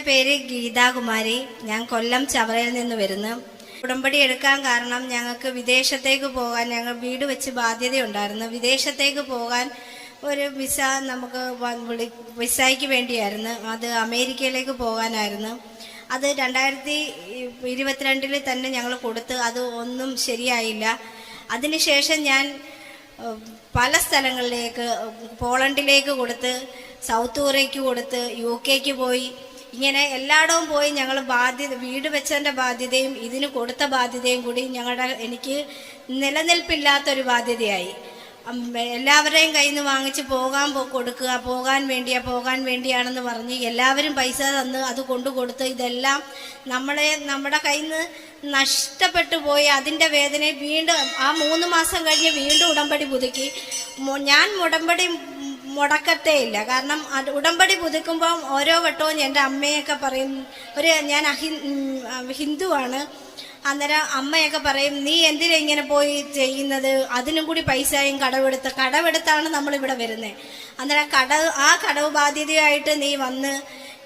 എന്റെ പേര് ഗീതാകുമാരി. ഞാൻ കൊല്ലം ചവറയിൽ നിന്ന് വരുന്നു. ഉടമ്പടി എടുക്കാൻ കാരണം ഞങ്ങൾക്ക് വിദേശത്തേക്ക് പോകാൻ ഞങ്ങൾ വീട് വെച്ച് ബാധ്യതയുണ്ടായിരുന്നു. വിദേശത്തേക്ക് പോകാൻ ഒരു വിസ നമുക്ക് വിളി- വിസയ്ക്ക് വേണ്ടിയായിരുന്നു. അത് അമേരിക്കയിലേക്ക് പോകാനായിരുന്നു. അത് രണ്ടായിരത്തി ഇരുപത്തിരണ്ടിൽ തന്നെ ഞങ്ങൾ കൊടുത്ത് അത് ഒന്നും ശരിയായില്ല. അതിനുശേഷം ഞാൻ പല സ്ഥലങ്ങളിലേക്ക് പോളണ്ടിലേക്ക് കൊടുത്ത് സൗത്ത് കൊറിയയ്ക്ക് കൊടുത്ത് യു കെക്ക് പോയി. ഇങ്ങനെ എല്ലായിടവും പോയി ഞങ്ങൾ ബാധ്യത വീട് വെച്ചതിന്റെ ബാധ്യതയും ഇതിന് കൊടുത്ത ബാധ്യതയും കൂടി ഞങ്ങളുടെ എനിക്ക് നിലനിൽപ്പില്ലാത്തൊരു ബാധ്യതയായി. എല്ലാവരെയും കയ്യിൽ നിന്ന് വാങ്ങിച്ച് പോകാൻ കൊടുക്കുക പോകാൻ വേണ്ടിയാ പോകാൻ വേണ്ടിയാണെന്ന് പറഞ്ഞ് എല്ലാവരും പൈസ തന്ന് അത് കൊണ്ടു കൊടുത്ത് ഇതെല്ലാം നമ്മളെ നമ്മുടെ കയ്യിൽ നിന്ന് നഷ്ടപ്പെട്ടു പോയി അതിന്റെ വേദനയെ വീണ്ടും ആ മൂന്ന് മാസം കഴിഞ്ഞ് വീണ്ടും ഉടമ്പടി പുതുക്കി. ഞാൻ ഉടമ്പടി മുടക്കത്തേ ഇല്ല കാരണം അത് ഉടമ്പടി പുതുക്കുമ്പോൾ ഓരോ വട്ടവും എന്റെ അമ്മയൊക്കെ പറയും ഒരു ഞാൻ അഹി ഹിന്ദുവാണ്. അന്നേരം അമ്മയൊക്കെ പറയും നീ എന്തിനാ ഇങ്ങനെ പോയി ചെയ്യുന്നത്? അതിനും കൂടി പൈസയും കടവെടുത്ത് കടവെടുത്താണ് നമ്മളിവിടെ വരുന്നത് അന്നേരം കട ആ കടവ് ബാധ്യതയായിട്ട് നീ വന്ന്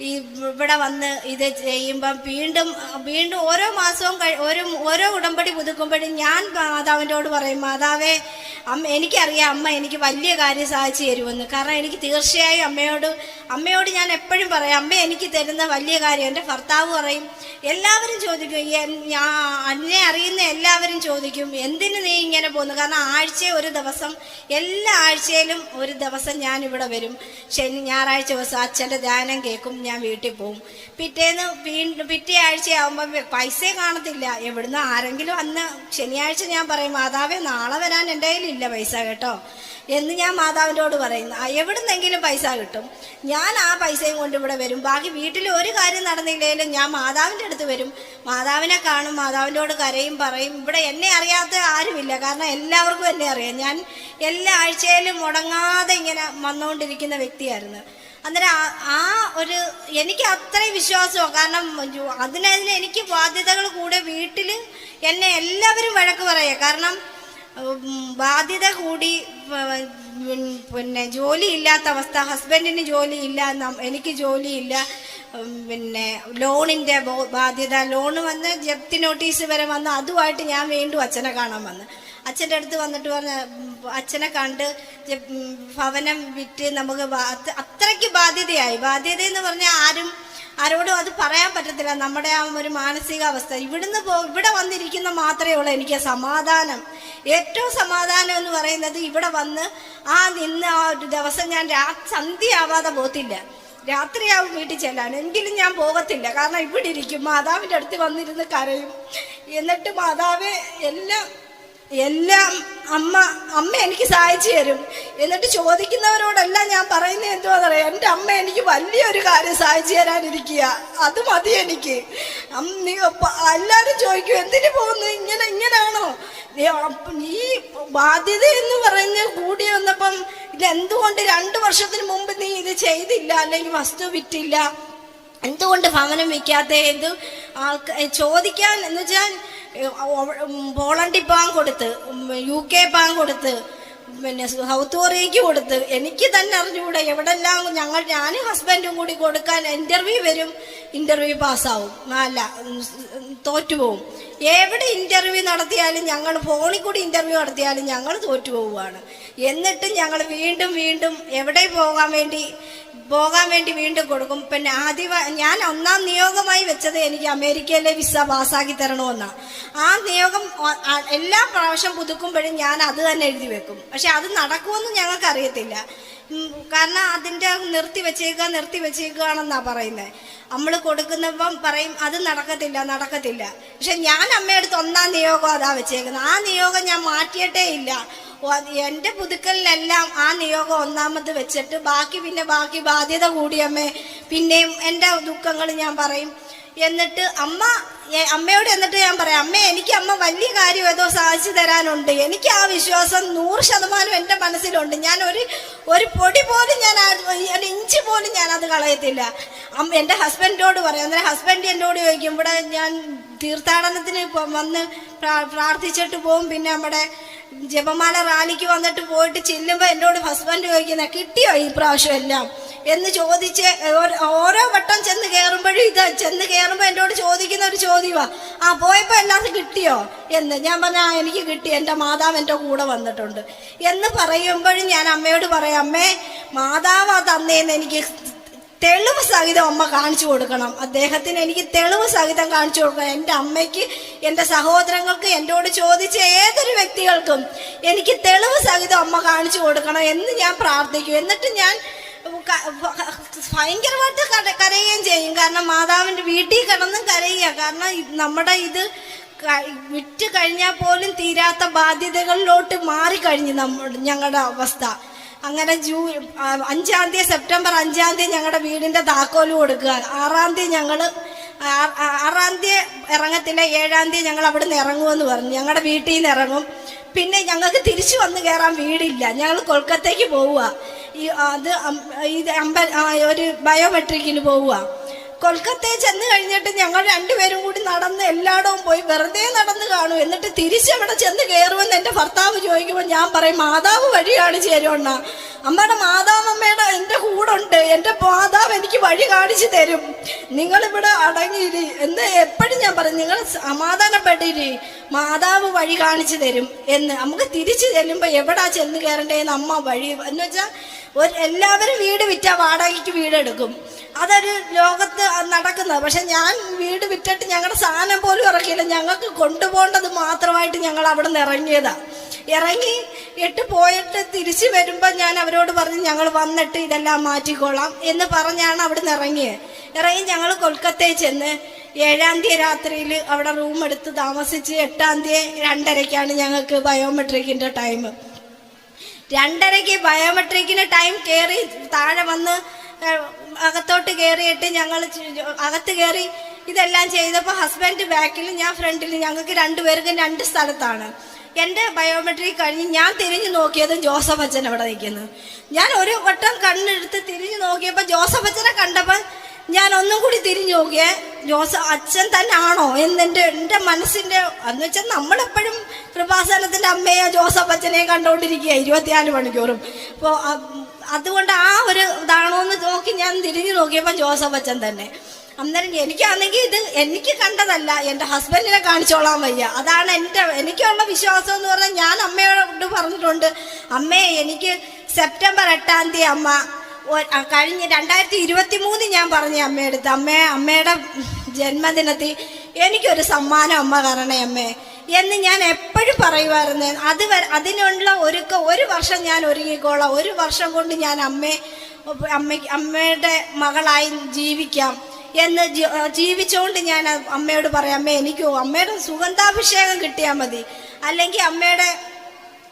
ഈ ഇവിടെ വന്ന് ഇത് ചെയ്യുമ്പം വീണ്ടും വീണ്ടും ഓരോ മാസവും കഴി- ഓരോ ഉടമ്പടി പുതുക്കുമ്പോഴും ഞാൻ മാതാവിന്റെോട് പറയും മാതാവേ അമ്മ എനിക്കറിയാം അമ്മ എനിക്ക് വലിയ കാര്യം സാധിച്ചു തരുമെന്ന്. കാരണം എനിക്ക് തീർച്ചയായും അമ്മയോട് അമ്മയോട് ഞാൻ എപ്പോഴും പറയാം അമ്മ എനിക്ക് തരുന്ന വലിയ കാര്യം എന്റെ ഭർത്താവ് പറയും. എല്ലാവരും ചോദിക്കും ഞാൻ അന്നെ അറിയുന്ന എല്ലാവരും ചോദിക്കും എന്തിന് നീ ഇങ്ങനെ പോകുന്നു? കാരണം ആഴ്ച ഒരു ദിവസം എല്ലാ ആഴ്ചയിലും ഒരു ദിവസം ഞാൻ ഇവിടെ വരും. ശനി ഞായറാഴ്ച ദിവസം അച്ഛന്റെ ധ്യാനം കേൾക്കും ഞാൻ വീട്ടിൽ പോവും പിറ്റേന്ന് വീണ്ടും പിറ്റേ ആഴ്ചയാകുമ്പോൾ പൈസ കാണത്തില്ല. എവിടുന്ന് ആരെങ്കിലും അന്ന് ശനിയാഴ്ച ഞാൻ പറയും മാതാവേ നാളെ വരാൻ എന്റെ കയ്യിലില്ല പൈസ കേട്ടോ. എന്ന് ഞാൻ മാതാവിനോട് പറയുന്നു "ആ, എവിടുന്നെങ്കിലും പൈസ കിട്ടും. ഞാൻ ആ പൈസയും കൊണ്ട് ഇവിടെ വരും. ബാക്കി വീട്ടിൽ ഒരു കാര്യം നടന്നില്ലെങ്കിലും ഞാൻ മാതാവിന്റെ അടുത്ത് വരും. മാതാവിനെ കാണും മാതാവിനോട് കരയും പറയും. ഇവിടെ എന്നെ അറിയാത്ത ആരുമില്ല. കാരണം എല്ലാവർക്കും എന്നെ അറിയാം. ഞാൻ എല്ലാ ആഴ്ചയിലും മുടങ്ങാതെ ഇങ്ങനെ വന്നുകൊണ്ടിരിക്കുന്ന വ്യക്തിയായിരുന്നു. അന്നേരം ആ- ഒരു എനിക്ക് അത്രയും വിശ്വാസമാണ് കാരണം അതിനതിന് എനിക്ക് ബാധ്യതകൾ കൂടെ വീട്ടിൽ എന്നെ എല്ലാവരും വഴക്ക് പറയുക കാരണം ബാധ്യത കൂടി പിന്നെ ജോലിയില്ലാത്ത അവസ്ഥ ഹസ്ബൻഡിന് ജോലിയില്ല എനിക്ക് ജോലിയില്ല പിന്നെ ലോണിന്റെ ബാധ്യത. ലോണ് വന്ന് ജപ്തി നോട്ടീസ് വരെ വന്ന് അതുമായിട്ട് ഞാൻ വീണ്ടും അച്ഛനെ കാണാൻ വന്ന്. അച്ഛന്റെ അടുത്ത് വന്നിട്ട് പറഞ്ഞ അച്ഛനെ കണ്ട് ഭവനം വിറ്റ് നമുക്ക് അത്രയ്ക്ക് ബാധ്യതയായി. ബാധ്യത എന്ന് പറഞ്ഞാൽ ആരും ആരോടും അത് പറയാൻ പറ്റത്തില്ല. നമ്മുടെ ആ ഒരു മാനസികാവസ്ഥ. ഇവിടുന്ന് പോ ഇവിടെ വന്നിരിക്കുന്ന മാത്രമേ ഉള്ളൂ എനിക്ക് സമാധാനം. ഏറ്റവും സമാധാനം എന്ന് പറയുന്നത് ഇവിടെ വന്ന് ആ നിന്ന് ആ ഒരു ദിവസം ഞാൻ രാ സന്ധ്യയാവാതെ പോത്തില്ല. രാത്രിയാവും വീട്ടിൽ ചെല്ലാൻ. എങ്കിലും ഞാൻ പോകത്തില്ല. കാരണം ഇവിടെ ഇരിക്കും. മാതാവിന്റെ അടുത്ത് വന്നിരുന്ന് കരയും. എന്നിട്ട് മാതാവ് എല്ലാം എല്ലാം അമ്മ അമ്മ എനിക്ക് സഹായിച്ചു തരും. എന്നിട്ട് ചോദിക്കുന്നവരോടെല്ലാം ഞാൻ പറയുന്നത് എന്തുവാ പറയാ എന്റെ അമ്മ എനിക്ക് വലിയൊരു കാര്യം സഹായിച്ചു തരാനിരിക്കുക. അത് മതി എനിക്ക്. എല്ലാവരും ചോദിക്കും എന്തിനു പോകുന്നു? ഇങ്ങനെ ഇങ്ങനെയാണോ? ഈ ബാധ്യത എന്ന് പറഞ്ഞ് കൂടി വന്നപ്പം ഇത് എന്തുകൊണ്ട് രണ്ട് വർഷത്തിന് മുമ്പ് നീ ഇത് ചെയ്തില്ല? അല്ലെങ്കിൽ വസ്തു വിറ്റില്ല? എന്തുകൊണ്ട് ഭവനം വിൽക്കാത്ത എന്ത് ആൾക്കാർ ചോദിക്കാൻ എന്ന് വെച്ചാൽ പോളണ്ടിൽ പാൻ കൊടുത്ത് യു കെ പാൻ കൊടുത്ത് പിന്നെ സൗത്ത് കൊറിയയ്ക്ക് കൊടുത്ത് എനിക്ക് തന്നെ അറിഞ്ഞുകൂടെ എവിടെല്ലാം ഞങ്ങൾ ഞാനും ഹസ്ബൻഡും കൂടി കൊടുക്കാൻ ഇന്റർവ്യൂ വരും ഇന്റർവ്യൂ പാസ്സാവും. അല്ല തോറ്റുപോകും എവിടെ ഇന്റർവ്യൂ നടത്തിയാലും ഞങ്ങൾ ഫോണിൽ കൂടി ഇന്റർവ്യൂ നടത്തിയാലും ഞങ്ങൾ തോറ്റുപോവുകയാണ്. എന്നിട്ടും ഞങ്ങൾ വീണ്ടും വീണ്ടും എവിടെ പോകാൻ വേണ്ടി പോകാൻ വേണ്ടി വീണ്ടും കൊടുക്കും. പിന്നെ ആദ്യ ഞാൻ ഒന്നാം നിയോഗമായി വെച്ചത് എനിക്ക് അമേരിക്കയിലെ വിസ പാസ്സാക്കി തരണമെന്നാണ് ആ നിയോഗം എല്ലാ പ്രാവശ്യം പുതുക്കുമ്പോഴും ഞാൻ അത് തന്നെ എഴുതി വെക്കും. പക്ഷെ അത് നടക്കുമെന്ന് ഞങ്ങൾക്ക് അറിയത്തില്ല കാരണം അതിന്റെ നിർത്തി വെച്ചേക്കുക നിർത്തി വെച്ചേക്കുകയാണെന്നാണ് പറയുന്നത് നമ്മൾ കൊടുക്കുന്നപ്പം പറയും അത് നടക്കത്തില്ല നടക്കത്തില്ല. പക്ഷെ ഞാൻ അമ്മയടുത്ത് ഒന്നാം നിയോഗം അതാ വെച്ചേക്കുന്നത്. ആ നിയോഗം ഞാൻ മാറ്റിയിട്ടേ ഇല്ല. എന്റെ പുതുക്കലിലെല്ലാം ആ നിയോഗം ഒന്നാമത് വെച്ചിട്ട് ബാക്കി പിന്നെ ബാക്കി ബാധ്യത കൂടിയമ്മേ പിന്നെയും എന്റെ ദുഃഖങ്ങൾ ഞാൻ പറയും. എന്നിട്ട് അമ്മ അമ്മയോട് എന്നിട്ട് ഞാൻ പറയാം അമ്മ എനിക്ക് അമ്മ വലിയ കാര്യം ഏതോ സാധിച്ചു തരാനുണ്ട്. എനിക്ക് ആ വിശ്വാസം നൂറ് ശതമാനം എന്റെ മനസ്സിലുണ്ട്. ഞാൻ ഒരു ഒരു പൊടി പോലും ഞാൻ ഒരു ഇഞ്ച് പോലും ഞാൻ അത് കളയത്തില്ല. അമ്മ എന്റെ ഹസ്ബൻഡിനോട് പറയാം. അന്നേരം ഹസ്ബൻഡ് എന്നോട് ചോദിക്കും ഇവിടെ ഞാൻ തീർത്ഥാടനത്തിന് വന്ന് പ്രാർത്ഥിച്ചിട്ട് പോകും. പിന്നെ നമ്മുടെ ജപമാല റാലിക്ക് വന്നിട്ട് പോയിട്ട് ചെല്ലുമ്പോൾ എന്നോട് ഹസ്ബൻഡ് ചോദിക്കുന്ന കിട്ടിയോ ഈ പ്രാവശ്യം എല്ലാം? എന്ന് ചോദിച്ച് ഓരോ- വട്ടം ചെന്ന് കയറുമ്പോഴും ഇത് ചെന്ന് കയറുമ്പോൾ എന്നോട് ചോദിക്കുന്ന ഒരു ചോദ്യമാണ് ആ പോയപ്പോൾ എല്ലാവർക്കും കിട്ടിയോ? എന്ന്. ഞാൻ പറഞ്ഞാൽ എനിക്ക് കിട്ടി എന്റെ മാതാവ് എന്റെ കൂടെ വന്നിട്ടുണ്ട്. എന്ന് പറയുമ്പോഴും ഞാൻ അമ്മയോട് പറയാം അമ്മേ മാതാവാ തന്നേന്ന് എനിക്ക് തെളിവ് സഹിതം അമ്മ കാണിച്ചു കൊടുക്കണം. അദ്ദേഹത്തിന് എനിക്ക് തെളിവ് സഹിതം കാണിച്ചു കൊടുക്കണം. എന്റെ അമ്മയ്ക്ക് എന്റെ സഹോദരങ്ങൾക്ക് എന്നോട് ചോദിച്ച ഏതൊരു വ്യക്തികൾക്കും എനിക്ക് തെളിവ് സഹിതം അമ്മ കാണിച്ചു കൊടുക്കണം എന്ന് ഞാൻ പ്രാർത്ഥിക്കും. എന്നിട്ട് ഞാൻ ഭയങ്കരമായിട്ട് കര- കരയുകയും ചെയ്യും. കാരണം മാതാവിന്റെ വീട്ടിൽ കിടന്നും കരയുക. കാരണം നമ്മുടെ ഇത് വിറ്റ് കഴിഞ്ഞാൽ പോലും തീരാത്ത ബാധ്യതകളിലോട്ട് മാറിക്കഴിഞ്ഞു നമ്മുടെ ഞങ്ങളുടെ അവസ്ഥ. അങ്ങനെ ജൂ അഞ്ചാം തീയതി സെപ്റ്റംബർ അഞ്ചാം തീയതി ഞങ്ങളുടെ വീടിന്റെ താക്കോൽ കൊടുക്കുക. ആറാം തീയതി ഞങ്ങൾ ആറാം തീയതി ഇറങ്ങത്തില്ല ഏഴാം തീയതി ഞങ്ങൾ അവിടെ നിന്ന് ഇറങ്ങുമെന്ന് പറഞ്ഞു. ഞങ്ങളുടെ വീട്ടിൽ നിന്ന് ഇറങ്ങും. പിന്നെ ഞങ്ങൾക്ക് തിരിച്ചു വന്ന് കയറാൻ വീടില്ല. ഞങ്ങൾ കൊൽക്കത്തയ്ക്ക് പോവുക ഈ അത് ഇത് അമ്പ ഒരു ബയോമെട്രിക്കിന് പോവുക കൊൽക്കത്തയിൽ ചെന്ന് കഴിഞ്ഞിട്ട് ഞങ്ങൾ രണ്ടുപേരും കൂടി നടന്ന് എല്ലായിടവും പോയി വെറുതെ നടന്ന് കാണും. എന്നിട്ട് തിരിച്ചവിടെ ചെന്ന് കയറുമെന്ന് എന്റെ ഭർത്താവ് ചോദിക്കുമ്പോൾ ഞാൻ പറയും മാതാവ് വഴിയാണ് ചേരുവണ്ണ അമ്മയുടെ മാതാവ് അമ്മയുടെ എന്റെ ഉണ്ട് എന്റെ മാതാവ് എനിക്ക് വഴി കാണിച്ചു തരും. നിങ്ങളിവിടെ അടങ്ങിയിരി എന്ന് എപ്പോഴും ഞാൻ പറയും നിങ്ങൾ സമാധാനപ്പെട്ടിരി മാതാവ് വഴി കാണിച്ചു തരും എന്ന്. നമുക്ക് തിരിച്ചു ചെല്ലുമ്പോൾ എവിടാ ചെന്ന് കയറേണ്ടതെന്ന് അമ്മ വഴി എന്ന് വെച്ചാൽ ഒരു എല്ലാവരും വീട് വിറ്റാ വാടകയ്ക്ക് വീടെടുക്കും. അതൊരു ലോകത്ത് നടക്കുന്നത്. പക്ഷെ ഞാൻ വീട് വിറ്റിട്ട് ഞങ്ങളുടെ സാധനം പോലും ഇറക്കിയില്ല. ഞങ്ങൾക്ക് കൊണ്ടുപോകേണ്ടത് മാത്രമായിട്ട് ഞങ്ങൾ അവിടെ നിന്ന് ഇറങ്ങിയതാ. ഇറങ്ങി ഇട്ട് പോയിട്ട് തിരിച്ചു വരുമ്പോൾ ഞാൻ അവരോട് പറഞ്ഞ് ഞങ്ങൾ വന്നിട്ട് ഇതെല്ലാം മാറ്റിക്കോളാം എന്ന് പറഞ്ഞാണ് അവിടെ നിന്ന് ഇറങ്ങിയത് ഇറങ്ങി ഞങ്ങൾ കൊൽക്കത്തയിൽ ചെന്ന് ഏഴാം തീയതി രാത്രിയിൽ അവിടെ റൂം എടുത്ത് താമസിച്ച് എട്ടാം തീയതി രണ്ടരയ്ക്കാണ് ഞങ്ങൾക്ക് ബയോമെട്രിക്കിന്റെ ടൈം. രണ്ടരയ്ക്ക് ബയോമെട്രിക്കിന് ടൈം കയറി താഴെ വന്ന് അകത്തോട്ട് കയറിയിട്ട് ഞങ്ങൾ അകത്ത് കയറി ഇതെല്ലാം ചെയ്തപ്പോൾ ഹസ്ബൻഡ് ബാക്കിൽ ഞാൻ ഫ്രണ്ടിൽ ഞങ്ങൾക്ക് രണ്ടുപേർക്കും രണ്ട് സ്ഥലത്താണ്. എന്റെ ബയോമെട്രിക് കഴിഞ്ഞ് ഞാൻ തിരിഞ്ഞു നോക്കിയതും ജോസഫ് അച്ഛൻ അവിടെ നിൽക്കുന്നു. ഞാൻ ഒരു വട്ടം കണ്ണെടുത്ത് തിരിഞ്ഞു നോക്കിയപ്പോൾ ജോസഫ് അച്ഛനെ കണ്ടപ്പോൾ ഞാൻ ഒന്നും കൂടി തിരിഞ്ഞു നോക്കിയേ ജോസ അച്ഛൻ തന്നെയാണോ എന്നെന്റെ എന്റെ മനസ്സിന്റെ എന്ന് വെച്ചാൽ നമ്മളെപ്പോഴും കൃപാസനത്തിന്റെ അമ്മയോ ജോസഫ് അച്ഛനെയും കണ്ടുകൊണ്ടിരിക്കുക ഇരുപത്തിനാല് മണിക്കൂറും. അപ്പോൾ അതുകൊണ്ട് ആ ഒരു ഇതാണോ എന്ന് നോക്കി ഞാൻ തിരിഞ്ഞു നോക്കിയപ്പോൾ ജോസഫ് അച്ഛൻ തന്നെ. അന്നേരം എനിക്കാണെങ്കിൽ ഇത് എനിക്ക് കണ്ടതല്ല എന്റെ ഹസ്ബൻഡിനെ കാണിച്ചോളാൻ വയ്യ. അതാണ് എന്റെ എനിക്കുള്ള വിശ്വാസം എന്ന് പറഞ്ഞാൽ ഞാൻ അമ്മയോട് പറഞ്ഞിട്ടുണ്ട് അമ്മയെ എനിക്ക് സെപ്റ്റംബർ എട്ടാം തീയതി അമ്മ കഴിഞ്ഞ രണ്ടായിരത്തി ഇരുപത്തി മൂന്ന് ഞാൻ പറഞ്ഞു അമ്മയെടുത്ത് അമ്മേ അമ്മയുടെ ജന്മദിനത്തിൽ എനിക്കൊരു സമ്മാനം അമ്മ തരണേ അമ്മേ എന്ന് ഞാൻ എപ്പോഴും പറയുമായിരുന്നു. അത് അതിനുള്ള ഒരുക്ക ഒരു വർഷം ഞാൻ ഒരുങ്ങിക്കോളാം. ഒരു വർഷം കൊണ്ട് ഞാൻ അമ്മയെ അമ്മയ്ക്ക് അമ്മയുടെ മകളായി ജീവിക്കാം എന്ന് ജീവിച്ചുകൊണ്ട് ഞാൻ അമ്മയോട് പറയാം അമ്മേ എനിക്ക് അമ്മയുടെ സുഗന്ധാഭിഷേകം കിട്ടിയാൽ മതി. അല്ലെങ്കിൽ അമ്മയുടെ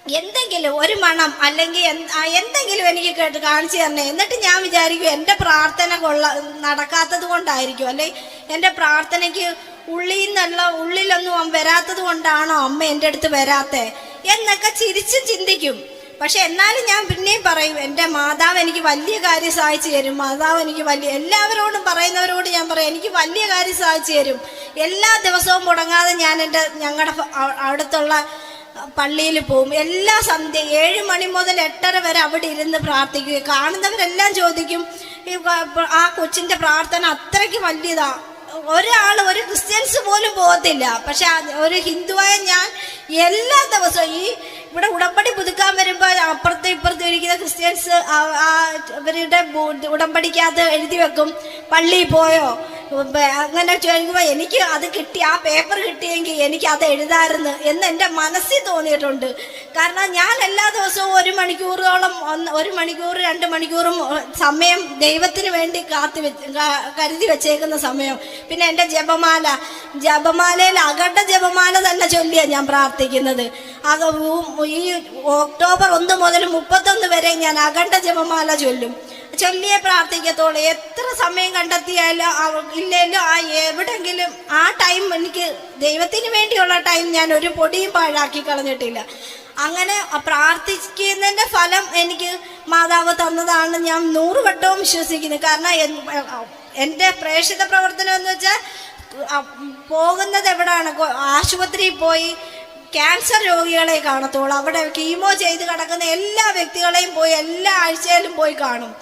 എന്തെങ്കിലും ഒരു മണം അല്ലെങ്കിൽ എന്തെങ്കിലും എനിക്ക് കേട്ട് കാണിച്ചു തരണേ. എന്നിട്ട് ഞാൻ വിചാരിക്കും എന്റെ പ്രാർത്ഥന കൊള്ള നടക്കാത്തത് കൊണ്ടായിരിക്കും. അല്ലെ എന്റെ പ്രാർത്ഥനയ്ക്ക് ഉള്ളിൽ നിന്നുള്ള ഉള്ളിലൊന്നും വരാത്തത് കൊണ്ടാണോ അമ്മ എന്റെ അടുത്ത് വരാത്തേ? എന്നൊക്കെ ചിരിച്ച് ചിന്തിക്കും. പക്ഷെ എന്നാലും ഞാൻ പിന്നെയും പറയും എന്റെ മാതാവ് എനിക്ക് വലിയ കാര്യം സഹായിച്ചു തരും. മാതാവ് എനിക്ക് വലിയ എല്ലാവരോടും പറയുന്നവരോട് ഞാൻ പറയും എനിക്ക് വലിയ കാര്യം സഹായിച്ചു തരും. എല്ലാ ദിവസവും മുടങ്ങാതെ ഞാൻ എന്റെ ഞങ്ങളുടെ അടുത്തുള്ള പള്ളിയിൽ പോവും എല്ലാ സന്ധ്യ ഏഴ് മണി മുതൽ എട്ടര വരെ അവിടെ ഇരുന്ന് പ്രാർത്ഥിക്കുക കാണുന്നവരെല്ലാം ചോദിക്കും ആ കൊച്ചിന്റെ പ്രാർത്ഥന അത്രയ്ക്ക് വലിയതാ. ഒരാൾ ഒരു ക്രിസ്ത്യൻസ് പോലും പോകത്തില്ല. പക്ഷെ ഒരു ഹിന്ദുവായ ഞാൻ എല്ലാ ദിവസവും ഈ ഇവിടെ ഉടമ്പടി പുതുക്കാൻ വരുമ്പോൾ അപ്പുറത്ത് ഇപ്പുറത്ത് ഇരിക്കുന്ന ക്രിസ്ത്യൻസ് അവരുടെ ഉടമ്പടിക്കകത്ത് എഴുതി വെക്കും. പള്ളിയിൽ പോയോ? അങ്ങനെ ചോദിക്കുമ്പോൾ എനിക്ക് അത് കിട്ടി ആ പേപ്പർ കിട്ടിയെങ്കിൽ എനിക്ക് അത് എഴുതാമായിരുന്നു എന്ന് എന്റെ മനസ്സിൽ തോന്നിയിട്ടുണ്ട്. കാരണം ഞാൻ എല്ലാ ദിവസവും ഒരു മണിക്കൂറോളം ഒരു മണിക്കൂർ രണ്ട് മണിക്കൂറും സമയം ദൈവത്തിന് വേണ്ടി കാത്തി വെച്ച് കരുതി വെച്ചേക്കുന്ന സമയം. പിന്നെ എന്റെ ജപമാല ജപമാലയിൽ അകട്ട ജപമാല തന്നെ ചൊല്ലിയാണ് ഞാൻ പ്രാർത്ഥിക്കുന്നത്. ഈ ഒക്ടോബർ ഒന്ന് മുതൽ മുപ്പത്തൊന്ന് വരെ ഞാൻ അകണ്ട ജപമാല ചൊല്ലും. ചൊല്ലിയേ പ്രാർത്ഥിക്കത്തോളൂ എത്ര സമയം കണ്ടെത്തിയാലും ഇല്ലല്ലോ ഇല്ലേലും ആ എവിടെങ്കിലും ആ ടൈം എനിക്ക് ദൈവത്തിന് വേണ്ടിയുള്ള ടൈം ഞാൻ ഒരു പൊടിയും പാഴാക്കി കളഞ്ഞിട്ടില്ല. അങ്ങനെ പ്രാർത്ഥിക്കുന്നതിന്റെ ഫലം എനിക്ക് മാതാവ് തന്നതാണ്. ഞാൻ നൂറ് വട്ടവും വിശ്വസിക്കുന്നത് കാരണം എൻ- എന്റെ പ്രേക്ഷിത പ്രവർത്തനം എന്ന് വെച്ചാൽ പോകുന്നത് എവിടാണ്? ആശുപത്രിയിൽ പോയി ക്യാൻസർ രോഗികളെ കാണത്തുള്ളൂ. അവിടെ കീമോ ചെയ്ത് കിടക്കുന്ന എല്ലാ വ്യക്തികളെയും പോയി എല്ലാ ആഴ്ചയിലും പോയി കാണും.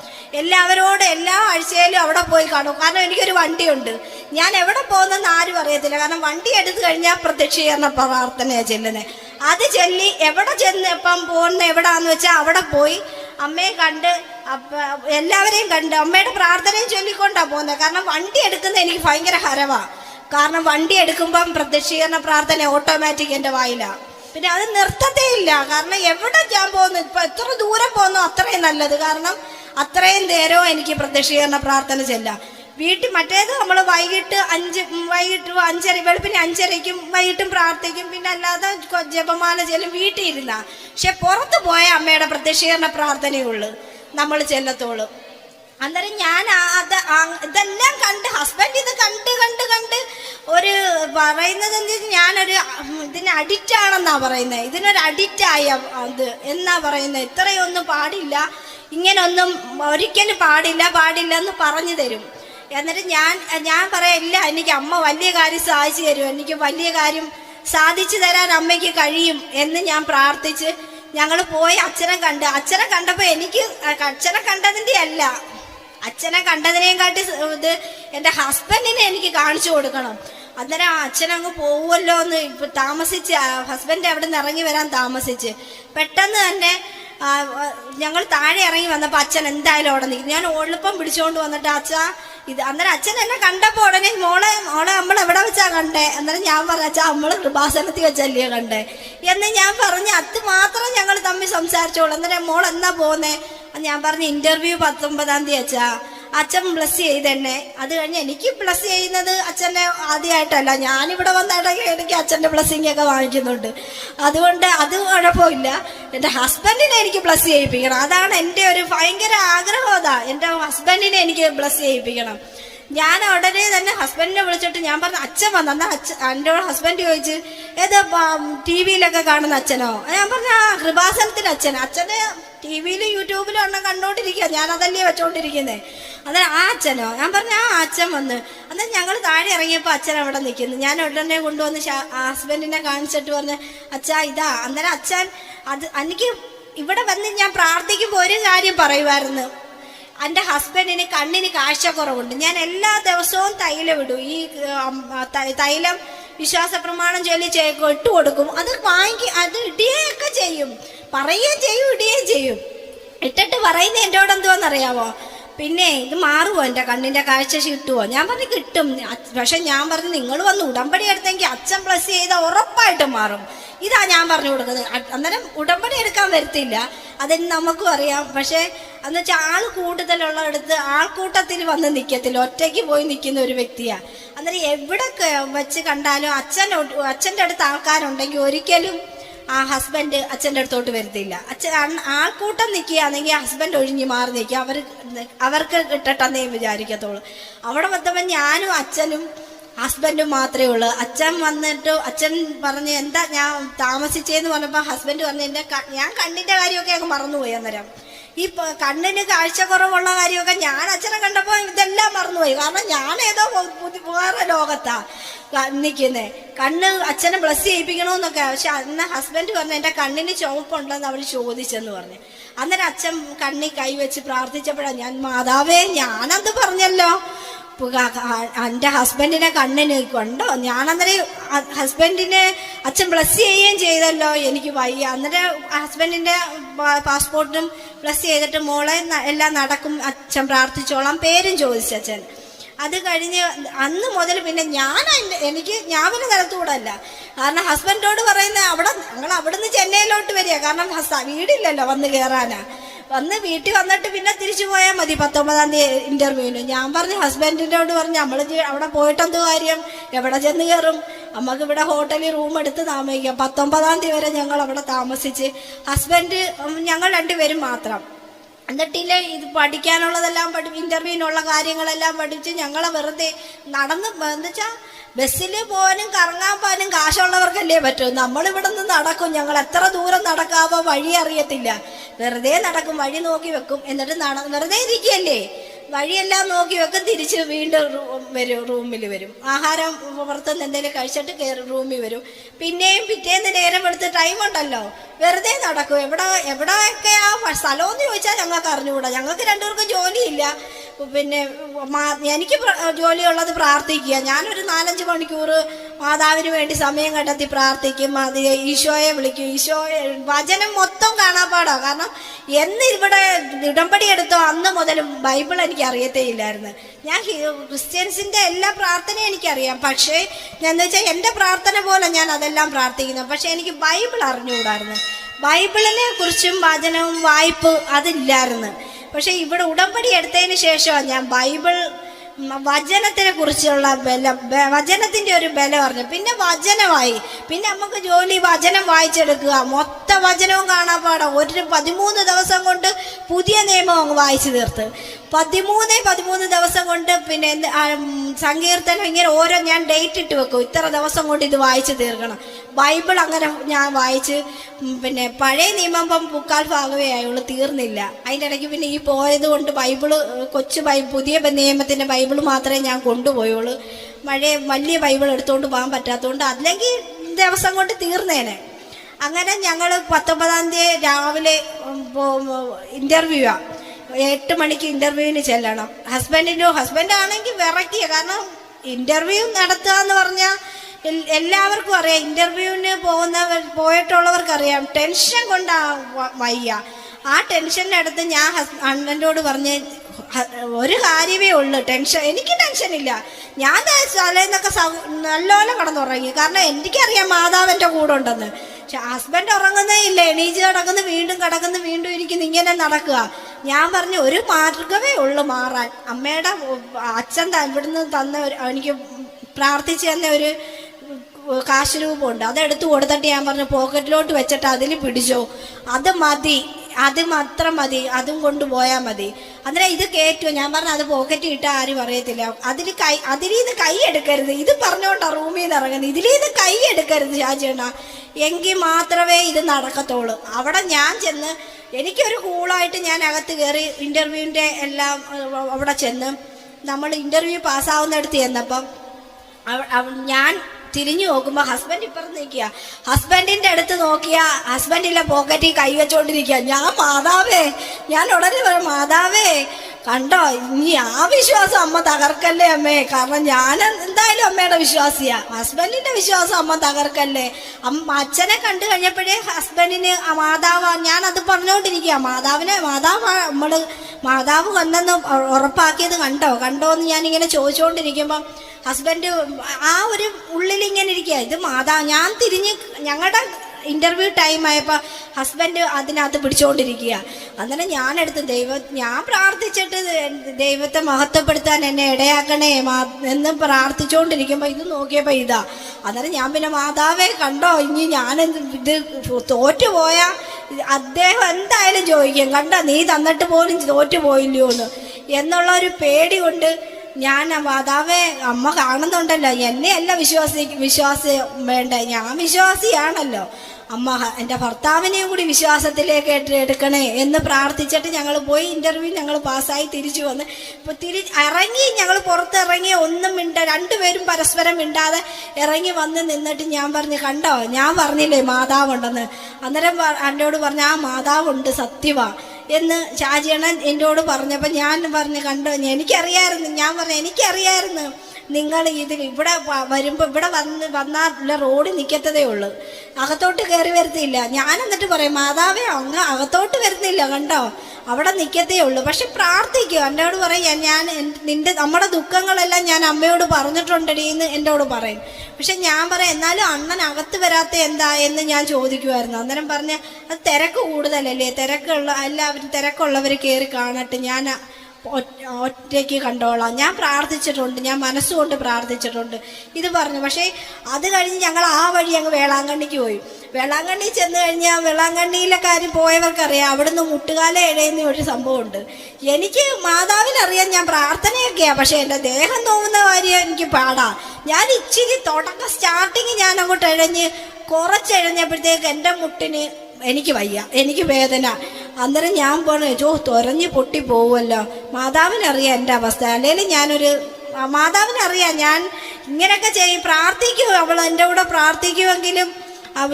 എല്ലാവരോടും എല്ലാ ആഴ്ചയിലും അവിടെ പോയി കാണും. കാരണം എനിക്കൊരു വണ്ടിയുണ്ട്. ഞാൻ എവിടെ പോകുന്നെന്ന് ആരും അറിയത്തില്ല. കാരണം വണ്ടി എടുത്തു കഴിഞ്ഞാൽ പ്രത്യക്ഷീകരണ പ്രാർത്ഥനയാണ് ചെല്ലുന്നത് അത് ചെല്ലി എവിടെ ചെന്ന് ഇപ്പം പോകുന്ന എവിടാന്ന് വെച്ചാൽ അവിടെ പോയി അമ്മയെ കണ്ട് എല്ലാവരെയും കണ്ട് അമ്മയുടെ പ്രാർത്ഥനയും ചൊല്ലിക്കൊണ്ടാണ് പോകുന്നത് കാരണം വണ്ടി എടുക്കുന്നത് എനിക്ക് ഭയങ്കര ഹരവാ. കാരണം വണ്ടി എടുക്കുമ്പം പ്രത്യക്ഷീകരണ പ്രാർത്ഥന ഓട്ടോമാറ്റിക് എന്റെ വായിലാ. പിന്നെ അത് നിർത്തത്തേ ഇല്ല. കാരണം എവിടെ ഞാൻ പോകുന്നു? ഇപ്പൊ എത്ര ദൂരം പോകുന്നു അത്രയും നല്ലത്. കാരണം അത്രയും നേരവും എനിക്ക് പ്രത്യക്ഷീകരണ പ്രാർത്ഥന ചെല്ലാം. വീട്ടിൽ മറ്റേത് നമ്മൾ വൈകിട്ട് അഞ്ച് വൈകിട്ട് അഞ്ചര വെളുപ്പിന് അഞ്ചരയ്ക്കും വൈകിട്ടും പ്രാർത്ഥിക്കും. പിന്നെ അല്ലാതെ ജപമാല ചെല്ലും വീട്ടിൽ ഇരുന്ന. പക്ഷെ പുറത്ത് പോയ അമ്മയുടെ പ്രത്യക്ഷീകരണ പ്രാർത്ഥനയുള്ളൂ നമ്മൾ ചെല്ലത്തോളൂ. അന്നേരം ഞാൻ ഇതെല്ലാം കണ്ട് ഹസ്ബൻഡ് ഇത് കണ്ട് കണ്ട് കണ്ട് ഒരു പറയുന്നത് എന്ത് ഞാനൊരു ഇതിന് അഡിക്റ്റ് ആണെന്നാ പറയുന്നത് ഇതിനൊരു അഡിക്റ്റ് ആയ അത് എന്നാ പറയുന്നത് ഇത്രയൊന്നും പാടില്ല. ഇങ്ങനൊന്നും ഒരിക്കലും പാടില്ല പാടില്ല എന്ന് പറഞ്ഞു തരും. എന്നിട്ട് ഞാൻ ഞാൻ പറയില്ല എനിക്ക് അമ്മ വലിയ കാര്യം സാധിച്ചു തരും. എനിക്ക് വലിയ കാര്യം സാധിച്ചു തരാൻ അമ്മയ്ക്ക് കഴിയും എന്ന് ഞാൻ പ്രാർത്ഥിച്ച് ഞങ്ങൾ പോയി അച്ഛനെ കണ്ട്. അച്ഛനെ കണ്ടപ്പോൾ എനിക്ക് അച്ഛനെ കണ്ടതിന്റെ അല്ല. അച്ഛനെ കണ്ടതിനെയും കാട്ടി ഇത് എന്റെ ഹസ്ബൻഡിനെ എനിക്ക് കാണിച്ചു കൊടുക്കണം. അന്നേരം അച്ഛൻ അങ്ങ് പോവുമല്ലോ എന്ന് ഇപ്പൊ താമസിച്ച് ഹസ്ബൻഡ് അവിടെ നിന്ന് ഇറങ്ങി വരാൻ താമസിച്ച്. പെട്ടെന്ന് തന്നെ ഞങ്ങൾ താഴെ ഇറങ്ങി വന്നപ്പോൾ അച്ഛൻ എന്തായാലും അവിടെ നിൽക്കും. ഞാൻ ഓളിപ്പം പിടിച്ചുകൊണ്ട് വന്നിട്ട് അച്ഛ ഇത് അന്നേരം അച്ഛൻ എന്നെ കണ്ടപ്പോൾ ഉടനെ മോളെ മോളെ നമ്മൾ എവിടെ വെച്ചാ കണ്ടേ? അന്നേരം ഞാൻ പറഞ്ഞു അച്ഛാ നമ്മൾ കൃപാസനത്തിൽ വെച്ചല്ലേ കണ്ടേ? എന്ന് ഞാൻ പറഞ്ഞു അത് മാത്രം ഞങ്ങൾ തമ്മിൽ സംസാരിച്ചോളൂ. അന്നേരം മോൾ എന്നാ പോന്നേ? ഞാൻ പറഞ്ഞു ഇന്റർവ്യൂ പത്തൊമ്പതാം തീയതി അച്ഛാ. അച്ഛൻ ബ്ലസ് ചെയ്തെന്നെ അത് കഴിഞ്ഞ് എനിക്ക് ബ്ലസ് ചെയ്യുന്നത് അച്ഛനെ ആദ്യമായിട്ടല്ല ഞാനിവിടെ വന്നിടയ്ക്ക് എനിക്ക് അച്ഛന്റെ ബ്ലസ്സിങ് ഒക്കെ വാങ്ങിക്കുന്നുണ്ട്. അതുകൊണ്ട് അത് കുഴപ്പമില്ല. എന്റെ ഹസ്ബൻഡിനെ എനിക്ക് ബ്ലസ് ചെയ്യിപ്പിക്കണം. അതാണ് എന്റെ ഒരു ഭയങ്കര ആഗ്രഹം അതാ. എന്റെ ഹസ്ബൻഡിനെ എനിക്ക് ബ്ലസ് ചെയ്യിപ്പിക്കണം. ഞാൻ ഉടനെ തന്നെ ഹസ്ബൻഡിനെ വിളിച്ചിട്ട് ഞാൻ പറഞ്ഞു അച്ഛൻ വന്നു. എന്നാൽ അച്ഛൻ എന്റെ ഹസ്ബൻഡ് ചോദിച്ച് ഏത് ടി വിയിലൊക്കെ കാണുന്ന അച്ഛനോ? ഞാൻ പറഞ്ഞു ആ കൃപാസനത്തിന് അച്ഛൻ അച്ഛനെ ടി വിയിലും യൂട്യൂബിലും എണ്ണം ഞാൻ അതല്ലേ വെച്ചോണ്ടിരിക്കുന്നത് അന്നേരം ആ അച്ഛനോ? ഞാൻ പറഞ്ഞു ആ അച്ഛൻ വന്ന്. അന്നേരം ഞങ്ങൾ താഴെ ഇറങ്ങിയപ്പോൾ അച്ഛൻ അവിടെ നിൽക്കുന്നു ഞാൻ ഉടനെ കൊണ്ടുവന്ന് ഹസ്ബൻഡിനെ കാണിച്ചിട്ട് പറഞ്ഞ് അച്ഛാ ഇതാ. അന്നേരം അച്ഛൻ അത് എനിക്ക് ഇവിടെ വന്ന് ഞാൻ പ്രാർത്ഥിക്കുമ്പോൾ ഒരു കാര്യം പറയുമായിരുന്നു എന്റെ ഹസ്ബൻഡിന് കണ്ണിന് കാഴ്ചക്കുറവുണ്ട്. ഞാൻ എല്ലാ ദിവസവും തൈലം ഇടും. ഈ തൈലം വിശ്വാസ പ്രമാണം ചൊല്ലി ഇട്ട് കൊടുക്കും. അത് വാങ്ങി അത് ഇടുകയൊക്കെ ചെയ്യും. പറയുകയും ചെയ്യും ഇടുകയും ചെയ്യും. ഇട്ടിട്ട് പറയുന്ന എന്നോട് എന്തുവാന്നറിയാമോ പിന്നെ ഇത് മാറുമോ എന്റെ കണ്ണിന്റെ കാഴ്ച കിട്ടുമോ ഞാൻ പറഞ്ഞു കിട്ടും. പക്ഷെ ഞാൻ പറഞ്ഞു നിങ്ങൾ വന്ന് ഉടമ്പടി എടുത്തെങ്കിൽ അച്ഛൻ പ്ലസ് ചെയ്താൽ ഉറപ്പായിട്ടും മാറും. ഇതാ ഞാൻ പറഞ്ഞു കൊടുക്കുന്നത്. അന്നേരം ഉടമ്പടി എടുക്കാൻ വരത്തില്ല. അതിന് നമുക്കും അറിയാം. പക്ഷേ എന്ന് വെച്ചാൽ ആൾ കൂടുതലുള്ളിടത്ത് ആൾക്കൂട്ടത്തിൽ വന്ന് നിൽക്കത്തില്ല ഒറ്റയ്ക്ക് പോയി നിൽക്കുന്ന ഒരു വ്യക്തിയാണ് അന്നേരം എവിടെ വെച്ച് കണ്ടാലും അച്ഛൻ അച്ഛന്റെ അടുത്ത് ആൾക്കാരുണ്ടെങ്കിൽ ഒരിക്കലും ആ ഹസ്ബൻഡ് അച്ഛന്റെ അടുത്തോട്ട് വരത്തില്ല. അച്ഛൻ ആ കൂട്ടം നിൽക്കുകയാണെങ്കിൽ ഹസ്ബൻഡ് ഒഴിഞ്ഞ് മാറി നിൽക്കുക. അവർ അവർക്ക് കിട്ടട്ടെന്നേ വിചാരിക്കത്തുള്ളൂ. അവിടെ വന്നപ്പോൾ ഞാനും അച്ഛനും ഹസ്ബൻഡും മാത്രമേ ഉള്ളൂ. അച്ഛൻ വന്നിട്ട് അച്ഛൻ പറഞ്ഞ് എന്താ ഞാൻ താമസിച്ചേന്ന് പറഞ്ഞപ്പോൾ ഹസ്ബൻഡ് പറഞ്ഞു എന്റെ ഞാൻ കണ്ണിന്റെ കാര്യമൊക്കെ അങ്ങ് മറന്നുപോയി അന്നേരം. ഈ കണ്ണിന് കാഴ്ചക്കുറവുള്ള കാര്യമൊക്കെ ഞാൻ അച്ഛനെ കണ്ടപ്പോൾ ഇതെല്ലാം മറന്നുപോയി. കാരണം ഞാൻ ഏതോ വേറെ ലോകത്താ നിൽക്കുന്നേ കണ്ണ് അച്ഛനെ ബ്ലസ് ചെയ്യിപ്പിക്കണമെന്നൊക്കെ പക്ഷെ അന്ന് ഹസ്ബൻഡ് പറഞ്ഞു എന്റെ കണ്ണിന് ചുവപ്പുണ്ടെന്ന് അവൾ ചോദിച്ചെന്ന് പറഞ്ഞു. അന്നേരം അച്ഛൻ കണ്ണി കൈവച്ച് പ്രാർത്ഥിച്ചപ്പോഴാണ് ഞാൻ മാതാവേ ഞാനത് പറഞ്ഞല്ലോ. എന്റെ ഹസ്ബൻഡിനെ കണ്ണിന് കണ്ടോ? ഞാനന്നേരം ഹസ്ബൻഡിനെ അച്ഛൻ ബ്ലസ് ചെയ്യുകയും ചെയ്തല്ലോ. എനിക്ക് വയ്യ. അന്നേരം ഹസ്ബൻഡിന്റെ പാസ്പോർട്ടും ബ്ലസ് ചെയ്തിട്ട് മോളെ എല്ലാം നടക്കും. അച്ഛൻ പ്രാർത്ഥിച്ചോളാം. പേരും ചോദിച്ചു അച്ഛൻ. അത് കഴിഞ്ഞ് അന്ന് മുതൽ പിന്നെ ഞാൻ എനിക്ക് ഞാൻ പിന്നെ നിലത്തൂടല്ല. കാരണം ഹസ്ബൻഡോട് പറയുന്ന അവിടെ ഞങ്ങൾ അവിടുന്ന് ചെന്നൈയിലോട്ട് വരിക. കാരണം വീടില്ലല്ലോ വന്ന് കയറാനാ വന്ന് വീട്ടിൽ വന്നിട്ട് പിന്നെ തിരിച്ചു പോയാൽ മതി പത്തൊമ്പതാം തീയതി ഇന്റർവ്യൂവിന് ഞാൻ പറഞ്ഞു ഹസ്ബൻഡിനോട് പറഞ്ഞു നമ്മൾ അവിടെ പോയിട്ടെന്ത് കാര്യം? എവിടെ ചെന്ന് കയറും നമുക്ക് ഇവിടെ ഹോട്ടലിൽ റൂം എടുത്ത് താമസിക്കാം. പത്തൊമ്പതാം തീയതി വരെ ഞങ്ങൾ അവിടെ താമസിച്ച് ഹസ്ബൻഡ് ഞങ്ങൾ രണ്ടുപേരും മാത്രം. എന്നിട്ടില്ല ഇത് പഠിക്കാനുള്ളതെല്ലാം പഠി ഇന്റർവ്യൂവിനുള്ള കാര്യങ്ങളെല്ലാം പഠിച്ച് ഞങ്ങളെ വെറുതെ നടന്ന് എന്താ ബസ്സിൽ പോകാനും കറങ്ങാൻ പോകാനും കാശുള്ളവർക്കല്ലേ പറ്റൂ. നമ്മളിവിടെ നിന്ന് നടക്കും. ഞങ്ങൾ എത്ര ദൂരം നടക്കാവോ വഴി അറിയത്തില്ല. വെറുതെ നടക്കും. വഴി നോക്കി വെക്കും. എന്നിട്ട് നട വെറുതെ ഇരിക്കുകയല്ലേ? വഴിയെല്ലാം നോക്കിയൊക്കെ തിരിച്ച് വീണ്ടും വരും റൂമിൽ വരും. ആഹാരം പുറത്തുനിന്ന് എന്തെങ്കിലും കഴിച്ചിട്ട് കയറി റൂമിൽ വരും. പിന്നെയും പിറ്റേന്ന് നേരം എടുത്ത് ടൈം ഉണ്ടല്ലോ. വെറുതെ നടക്കും. എവിടെ എവിടെയൊക്കെ ആ സ്ഥലമെന്ന് ചോദിച്ചാൽ ഞങ്ങൾക്ക് അറിഞ്ഞുകൂടാ. ഞങ്ങൾക്ക് രണ്ടുപേർക്കും ജോലിയില്ല. പിന്നെ എനിക്ക് ജോലിയുള്ളത് പ്രാർത്ഥിക്കുക. ഞാനൊരു നാലഞ്ച് മണിക്കൂർ മാതാവിന് വേണ്ടി സമയം കണ്ടെത്തി പ്രാർത്ഥിക്കും. അത് ഈശോയെ വിളിക്കും. ഈശോയെ വചനം മൊത്തം പാടോ. കാരണം എന്ന് ഇവിടെ ഇടംപടി എടുത്തോ അന്ന് മുതൽ ബൈബിൾ എനിക്ക് അറിയത്തേ ഇല്ലായിരുന്നു ഞാൻ ക്രിസ്ത്യൻസിന്റെ എല്ലാ പ്രാർത്ഥനയും എനിക്കറിയാം. പക്ഷേ ഞാൻ വെച്ചാൽ എന്റെ പ്രാർത്ഥന പോലെ ഞാൻ അതെല്ലാം പ്രാർത്ഥിക്കുന്നു. പക്ഷേ എനിക്ക് ബൈബിൾ അറിഞ്ഞുകൂടായിരുന്നു. ബൈബിളിനെ കുറിച്ചും വചനവും വായ്പ അതില്ലായിരുന്നു. പക്ഷേ ഇവിടെ ഉടമ്പടി എടുത്തതിന് ശേഷമാണ് ഞാൻ ബൈബിൾ വചനത്തിനെ കുറിച്ചുള്ള ബലം വചനത്തിന്റെ ഒരു ബലം അറിഞ്ഞു. പിന്നെ വചനമായി. പിന്നെ നമുക്ക് ജോലി വചനം വായിച്ചെടുക്കുക. മൊത്ത വചനവും കാണാൻ പാടാം. ഒരു പതിമൂന്ന് ദിവസം കൊണ്ട് പുതിയ നിയമം അങ്ങ് വായിച്ചു തീർത്ത്. പതിമൂന്ന് പതിമൂന്ന് ദിവസം കൊണ്ട് പിന്നെ എന്ത് സങ്കീർത്തനം ഇങ്ങനെ ഓരോ ഞാൻ ഡേറ്റ് ഇട്ട് വെക്കും. ഇത്ര ദിവസം കൊണ്ട് ഇത് വായിച്ചു തീർക്കണം. ബൈബിൾ അങ്ങനെ ഞാൻ വായിച്ച് പിന്നെ പഴയ നിയമം മുക്കാൽ ഭാഗമേ ആയുള്ളൂ തീർന്നില്ല. അതിന്റെ ഇടയ്ക്ക് പിന്നെ ഈ പോയത് കൊണ്ട് ബൈബിൾ കൊച്ചു ബൈ പുതിയ നിയമത്തിന്റെ ബൈബിൾ മാത്രമേ ഞാൻ കൊണ്ടുപോയുള്ളൂ. പഴയ വലിയ ബൈബിൾ എടുത്തുകൊണ്ട് പോകാൻ പറ്റാത്തതുകൊണ്ട്. അല്ലെങ്കിൽ ദിവസം കൊണ്ട് തീർന്നേനെ. അങ്ങനെ ഞങ്ങൾ പത്തൊമ്പതാം തീയതി രാവിലെ ഇന്റർവ്യൂ ആ. എട്ട് മണിക്ക് ഇന്റർവ്യൂവിന് ചെല്ലണം. ഹസ്ബൻഡിന്റെ ഹസ്ബൻഡ് ആണെങ്കിൽ വിറക്കിയ കാരണം ഇന്റർവ്യൂ നടത്തുക എന്ന് പറഞ്ഞാൽ എല്ലാവർക്കും അറിയാം. ഇന്റർവ്യൂവിന് പോകുന്നവർ പോയിട്ടുള്ളവർക്കറിയാം. ടെൻഷൻ കൊണ്ടാ വയ്യ. ആ ടെൻഷന്റെ അടുത്ത് ഞാൻ ഹസ്ബൻഡോട് പറഞ്ഞ് ഒരു കാര്യമേ ഉള്ളൂ ടെൻഷൻ എനിക്ക് ടെൻഷനില്ല ഞാൻ തലേന്നൊക്കെ നല്ലോണം കിടന്നുറങ്ങി. കാരണം എനിക്കറിയാം മാതാവിന്റെ കൂടെ ഉണ്ടെന്ന്. പക്ഷെ ഹസ്ബൻഡ് ഉറങ്ങുന്നേ ഇല്ല എണീച്ച് കിടക്കുന്നു വീണ്ടും കിടക്കുന്നു വീണ്ടും ഇരിക്കുന്നു ഇങ്ങനെ നടക്കുക. ഞാൻ പറഞ്ഞു ഒരു മാർഗമേ ഉള്ളൂ മാറാൻ. അമ്മയുടെ അച്ഛൻ ഇവിടുന്ന് തന്ന ഒരു എനിക്ക് പ്രാർത്ഥിച്ചു തന്ന ഒരു കാശ് രൂപമുണ്ട് അതെടുത്ത് കൊടുത്തിട്ട് ഞാൻ പറഞ്ഞു പോക്കറ്റിലോട്ട് വെച്ചിട്ട് അതിൽ പിടിച്ചോ. അത് മതി. അത് മാത്രം മതി അതും കൊണ്ട് പോയാൽ മതി. അന്നേരം ഇത് കയറ്റുമോ ഞാൻ പറഞ്ഞു അത് പോക്കറ്റ് ഇട്ടാൽ ആരും അറിയത്തില്ല. അതിൽ കൈ അതിൽ നിന്ന് കൈ എടുക്കരുത്. ഇത് പറഞ്ഞോണ്ടാ റൂമിൽ നിന്ന് ഇറങ്ങുന്നത് ഇതിൽ നിന്ന് കൈ എടുക്കരുത് ഷാജിയണ്ണ എങ്കിൽ മാത്രമേ ഇത് നടക്കത്തുള്ളൂ. അവിടെ ഞാൻ ചെന്ന് എനിക്കൊരു കൂളായിട്ട് ഞാൻ അകത്ത് കയറി ഇന്റർവ്യൂവിന്റെ എല്ലാം അവിടെ ചെന്ന് നമ്മൾ ഇന്റർവ്യൂ പാസ്സാവുന്നിടത്ത് ചെന്നപ്പം ഞാൻ തിരിഞ്ഞു നോക്കുമ്പോ ഹസ്ബൻഡ് ഇപ്പുറത്ത് നിൽക്കുക. ഹസ്ബൻഡിന്റെ അടുത്ത് നോക്കിയ ഹസ്ബൻഡിന്റെ പോക്കറ്റിൽ കൈവച്ചോണ്ടിരിക്കുക ഞാൻ മാതാവേ ഞാൻ ഉടനെ പറയും മാതാവേ. കണ്ടോ ഇനി ആ വിശ്വാസം അമ്മ തകർക്കല്ലേ അമ്മേ? കാരണം ഞാൻ എന്തായാലും അമ്മയുടെ വിശ്വാസിയാ. ഹസ്ബൻഡിന്റെ വിശ്വാസം അമ്മ തകർക്കല്ലേ? അമ്മ അച്ഛനെ കണ്ടു കഴിഞ്ഞപ്പോഴേ ഹസ്ബൻഡിന് ആ മാതാവ് ഞാൻ അത് പറഞ്ഞുകൊണ്ടിരിക്കുക മാതാവിനെ മാതാവ് നമ്മൾ മാതാവ് വന്നെന്ന് ഉറപ്പാക്കിയത് കണ്ടോ? കണ്ടോ എന്ന് ഇങ്ങനെ ചോദിച്ചുകൊണ്ടിരിക്കുമ്പം ഹസ്ബൻഡ് ആ ഒരു ഉള്ളിൽ ഇങ്ങനെ ഇരിക്കുക. ഇത് മാതാ ഞാൻ തിരിഞ്ഞ് ഞങ്ങളുടെ ഇന്റർവ്യൂ ടൈം ആയപ്പോൾ ഹസ്ബൻഡ് അതിനകത്ത് പിടിച്ചുകൊണ്ടിരിക്കുക അന്നേരം ഞാനെടുത്ത് ദൈവ ഞാൻ പ്രാർത്ഥിച്ചിട്ട് ദൈവത്തെ മഹത്വപ്പെടുത്താൻ എന്നെ ഇടയാക്കണേ എന്ന് പ്രാർത്ഥിച്ചുകൊണ്ടിരിക്കുമ്പോൾ ഇത് നോക്കിയപ്പോൾ ഇതാ. അന്നേരം ഞാൻ പിന്നെ മാതാവേ കണ്ടോ? ഇനി ഞാൻ ഇത് തോറ്റുപോയാ അദ്ദേഹം എന്തായാലും ചോദിക്കും കണ്ടോ നീ തന്നിട്ട് പോലും തോറ്റുപോയില്ലയോ എന്ന് എന്നുള്ള ഒരു പേടി കൊണ്ട് ഞാൻ മാതാവേ അമ്മ കാണുന്നുണ്ടല്ലോ. എന്നെയല്ല വിശ്വാസി വിശ്വാസം വേണ്ട? ഞാൻ വിശ്വാസിയാണല്ലോ. അമ്മ എന്റെ ഭർത്താവിനെയും കൂടി വിശ്വാസത്തിലേക്ക് എടു- എടുക്കണേ എന്ന് പ്രാർത്ഥിച്ചിട്ട് ഞങ്ങൾ പോയി ഇന്റർവ്യൂ ഞങ്ങൾ പാസ്സായി തിരിച്ചു വന്ന്. ഇപ്പോൾ തിരി ഇറങ്ങി ഞങ്ങൾ പുറത്തിറങ്ങി ഒന്നും മിണ്ട രണ്ടുപേരും പരസ്പരം മിണ്ടാതെ ഇറങ്ങി വന്ന് നിന്നിട്ട് ഞാൻ പറഞ്ഞു കണ്ടോ? ഞാൻ പറഞ്ഞില്ലേ മാതാവുണ്ടെന്ന്? അന്നേരം എന്നോട് പറഞ്ഞു ആ മാതാവുണ്ട് സത്യവാ. എന്ന് ഷാജിയണ്ണൻ എന്നോട് പറഞ്ഞപ്പോൾ ഞാൻ പറഞ്ഞു കണ്ടോ? എനിക്കറിയായിരുന്നു ഞാൻ പറഞ്ഞു എനിക്കറിയായിരുന്നു. നിങ്ങൾ ഇത് ഇവിടെ വരുമ്പോൾ ഇവിടെ വന്ന് വന്നാൽ റോഡ് നിൽക്കത്തതേ ഉള്ളൂ. അകത്തോട്ട് കയറി വരുത്തിയില്ല ഞാൻ എന്നിട്ട് പറയും മാതാവേ അങ്ങ് അകത്തോട്ട് വരുന്നില്ല കണ്ടോ? അവിടെ നിൽക്കത്തേ ഉള്ളൂ. പക്ഷെ പ്രാർത്ഥിക്കും. എന്നോട് പറയും ഞാൻ നിന്റെ നമ്മുടെ ദുഃഖങ്ങളെല്ലാം ഞാൻ അമ്മയോട് പറഞ്ഞിട്ടുണ്ടടി എന്ന് എന്നോട് പറയും. പക്ഷെ ഞാൻ പറയാം എന്നാലും അണ്ണൻ അകത്ത് വരാത്ത എന്താ? എന്ന് ഞാൻ ചോദിക്കുമായിരുന്നു അന്നേരം പറഞ്ഞ അത് തിരക്ക് കൂടുതലല്ലേ? തിരക്കുള്ള എല്ലാവരും തിരക്കുള്ളവർ കയറി കാണട്ടെ. ഞാൻ ഒറ്റയ്ക്ക് കണ്ടോളാം. ഞാൻ പ്രാർത്ഥിച്ചിട്ടുണ്ട്. ഞാൻ മനസ്സുകൊണ്ട് പ്രാർത്ഥിച്ചിട്ടുണ്ട്. ഇത് പറഞ്ഞു. പക്ഷേ അത് കഴിഞ്ഞ് ഞങ്ങൾ ആ വഴി അങ്ങ് വേളാങ്കണ്ണിക്ക് പോയി. വേളാങ്കണ്ണി ചെന്ന് കഴിഞ്ഞാൽ വേളാങ്കണ്ണിയിലെ കാര്യം പോയവർക്കറിയാം. അവിടുന്ന് മുട്ടുകാല എഴയുന്ന ഒരു സംഭവമുണ്ട്. എനിക്ക് മാതാവിനറിയാൻ ഞാൻ പ്രാർത്ഥനയൊക്കെയാണ് പക്ഷേ എന്റെ ദേഹം തോന്നുന്ന കാര്യം എനിക്ക് പാടാം. ഞാൻ ഇച്ചിരി തുടക്കം സ്റ്റാർട്ടിങ് ഞാൻ അങ്ങോട്ട് ഇഴഞ്ഞ് കുറച്ചെഴഞ്ഞപ്പോഴത്തേക്ക് എന്റെ മുട്ടിന് എനിക്ക് വയ്യ എനിക്ക് വേദന. അന്നേരം ഞാൻ പറഞ്ഞു ജോ തുരഞ്ഞ് പൊട്ടി പോവുമല്ലോ മാതാവിനറിയാം എന്റെ അവസ്ഥ. അല്ലെങ്കിൽ ഞാനൊരു മാതാവിനറിയാം ഞാൻ ഇങ്ങനെയൊക്കെ ചെയ്യും. പ്രാർത്ഥിക്കും അവൾ എന്റെ കൂടെ പ്രാർത്ഥിക്കുമെങ്കിലും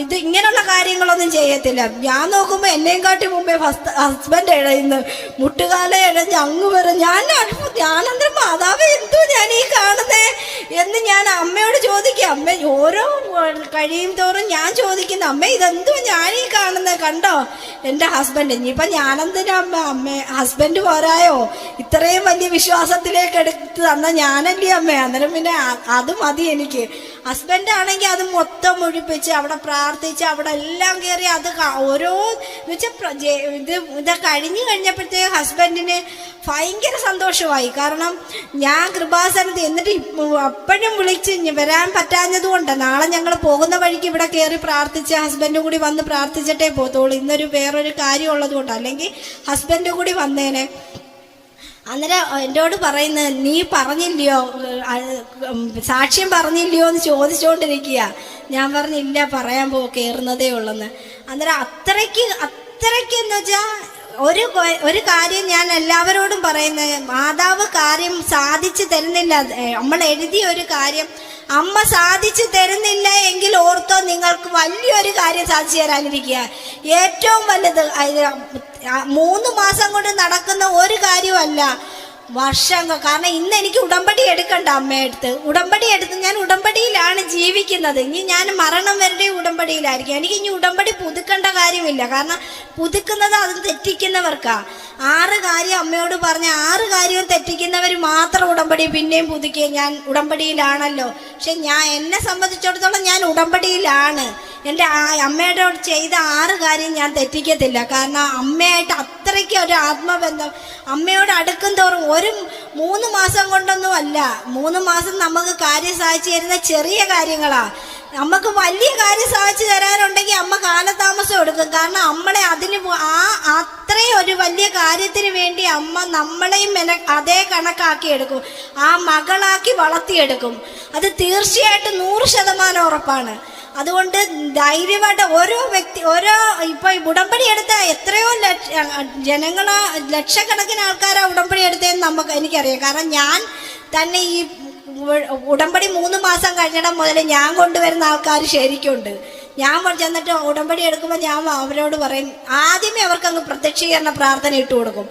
ഇത് ഇങ്ങനെയുള്ള കാര്യങ്ങളൊന്നും ചെയ്യത്തില്ല. ഞാൻ നോക്കുമ്പോൾ എന്നെയും കാട്ടി മുമ്പേ ഹസ്ബൻഡ് ഇഴയുന്നു. മുട്ടുകാല എഴഞ്ഞ് അങ്ങ് വരെ ഞാൻ അത്ഭുത- ഞാനെന്താ മാതാവ് എന്തോ ഞാൻ ഈ കാണുന്നേ? എന്ന് ഞാൻ അമ്മയോട് ചോദിക്കും. അമ്മ ഓരോ കഴിയും തോറും ഞാൻ ചോദിക്കുന്ന അമ്മ ഇതെന്തോ ഞാൻ ഈ കാണുന്നത് കണ്ടോ? എന്റെ ഹസ്ബൻഡ് ഇനിയിപ്പം ഞാനെന്തിനാ അമ്മ അമ്മ ഹസ്ബൻഡ് പോരായോ? ഇത്രയും വലിയ വിശ്വാസത്തിലേക്ക് എടുത്ത് തന്ന ഞാനല്ലേ അമ്മ? അന്നേരം പിന്നെ അത് മതി എനിക്ക്. ഹസ്ബൻഡ് ആണെങ്കിൽ അത് മൊത്തം ഒഴിപ്പിച്ച് അവിടെ പ്രാർത്ഥിച്ച് അവിടെ എല്ലാം കയറി അത് ഓരോ ഓരോ വെച്ചാൽ ഇത് ഇത് കഴിഞ്ഞു കഴിഞ്ഞപ്പോഴത്തേക്ക് ഹസ്ബൻഡിന് ഭയങ്കര സന്തോഷമായി. കാരണം ഞാൻ കൃപാസനത്തിൽ എന്നിട്ട് അപ്പോഴും വിളിച്ച് വരാൻ പറ്റാഞ്ഞതുകൊണ്ട് നാളെ ഞങ്ങൾ പോകുന്ന വഴിക്ക് ഇവിടെ കയറി പ്രാർത്ഥിച്ച് ഹസ്ബൻഡും കൂടി വന്ന് പ്രാർത്ഥിച്ചിട്ടേ പോകത്തുള്ളൂ. ഇന്നൊരു വേറൊരു കാര്യം ഉള്ളതുകൊണ്ട് അല്ലെങ്കിൽ ഹസ്ബൻഡും കൂടി വന്നേനെ അന്നേരം എന്നോട് പറയുന്നത് നീ പറഞ്ഞില്ലയോ? സാക്ഷ്യം പറഞ്ഞില്ലയോ എന്ന് ചോദിച്ചുകൊണ്ടിരിക്കുക ഞാൻ പറഞ്ഞില്ല പറയാൻ പോ കയറുന്നതേ ഉള്ളെന്ന്. അന്നേരം അത്രയ്ക്ക് അത്രയ്ക്ക് എന്ന് വെച്ചാൽ ഒരു ഒരു കാര്യം ഞാൻ എല്ലാവരോടും പറയുന്നത് മാതാവ് കാര്യം സാധിച്ചു തരുന്നില്ല. നമ്മൾ എഴുതിയ ഒരു കാര്യം അമ്മ സാധിച്ചു തരുന്നില്ല എങ്കിൽ ഓർത്തോ നിങ്ങൾക്ക് വലിയൊരു കാര്യം സാധിച്ചു തരാനിരിക്കുക. ഏറ്റവും വലുത് മൂന്ന് മാസം കൊണ്ട് നടക്കുന്ന ഒരു കാര്യമല്ല വർഷങ്ങൾ. കാരണം ഇന്ന് എനിക്ക് ഉടമ്പടി എടുക്കണ്ട അമ്മയടുത്ത് ഉടമ്പടി എടുത്ത് ഞാൻ ഉടമ്പടിയിലാണ് ജീവിക്കുന്നത്. ഇനി ഞാൻ മരണം വരുടെ ഉടമ്പടിയിലായിരിക്കും. എനിക്ക് ഇനി ഉടമ്പടി പുതുക്കേണ്ട കാര്യമില്ല. കാരണം പുതുക്കുന്നത് അത് തെറ്റിക്കുന്നവർക്കാ. ആറ് കാര്യം അമ്മയോട് പറഞ്ഞ ആറ് കാര്യവും തെറ്റിക്കുന്നവർ മാത്രം ഉടമ്പടി പിന്നെയും പുതുക്കിയ ഞാൻ ഉടമ്പടിയിലാണല്ലോ. പക്ഷെ ഞാൻ എന്നെ സംബന്ധിച്ചിടത്തോളം ഞാൻ ഉടമ്പടിയിലാണ്. എന്റെ അമ്മയുടെ ചെയ്ത ആറ് കാര്യം ഞാൻ തെറ്റിക്കത്തില്ല. കാരണം അമ്മയായിട്ട് അത്രയ്ക്ക് ഒരു ആത്മബന്ധം. അമ്മയോട് അടുക്കും തോറും ഒരു മൂന്ന് മാസം കൊണ്ടൊന്നും അല്ല. മൂന്ന് മാസം നമുക്ക് കാര്യം സാധിച്ചു തരുന്ന ചെറിയ കാര്യങ്ങളാ. നമുക്ക് വലിയ കാര്യം സാധിച്ചു തരാനുണ്ടെങ്കിൽ അമ്മ കാലതാമസം എടുക്കും. കാരണം നമ്മളെ അതിന് ആ അത്രയും ഒരു വലിയ കാര്യത്തിന് വേണ്ടി അമ്മ നമ്മളെയും മെന അതേ കണക്കാക്കി എടുക്കും. ആ മകളാക്കി വളർത്തിയെടുക്കും. അത് തീർച്ചയായിട്ടും നൂറ് ശതമാനം ഉറപ്പാണ്. അതുകൊണ്ട് ധൈര്യമായിട്ട് ഓരോ വ്യക്തി ഓരോ ഇപ്പൊ ഉടമ്പടി എടുത്ത എത്രയോ ലക്ഷ ജനങ്ങളാ ലക്ഷക്കണക്കിന് ആൾക്കാരാ ഉടമ്പടി എടുത്തതെന്ന് നമുക്ക് എനിക്കറിയാം. കാരണം ഞാൻ തന്നെ ഈ ഉടമ്പടി മൂന്ന് മാസം കഴിഞ്ഞിടം മുതൽ ഞാൻ കൊണ്ടുവരുന്ന ആൾക്കാർ ശരിക്കുണ്ട്. ഞാൻ ചെന്നിട്ട് ഉടമ്പടി എടുക്കുമ്പോൾ ഞാൻ അവരോട് പറയും ആദ്യമേ അവർക്ക് അങ്ങ് പ്രത്യക്ഷീകരണ പ്രാർത്ഥന ഇട്ട് കൊടുക്കും.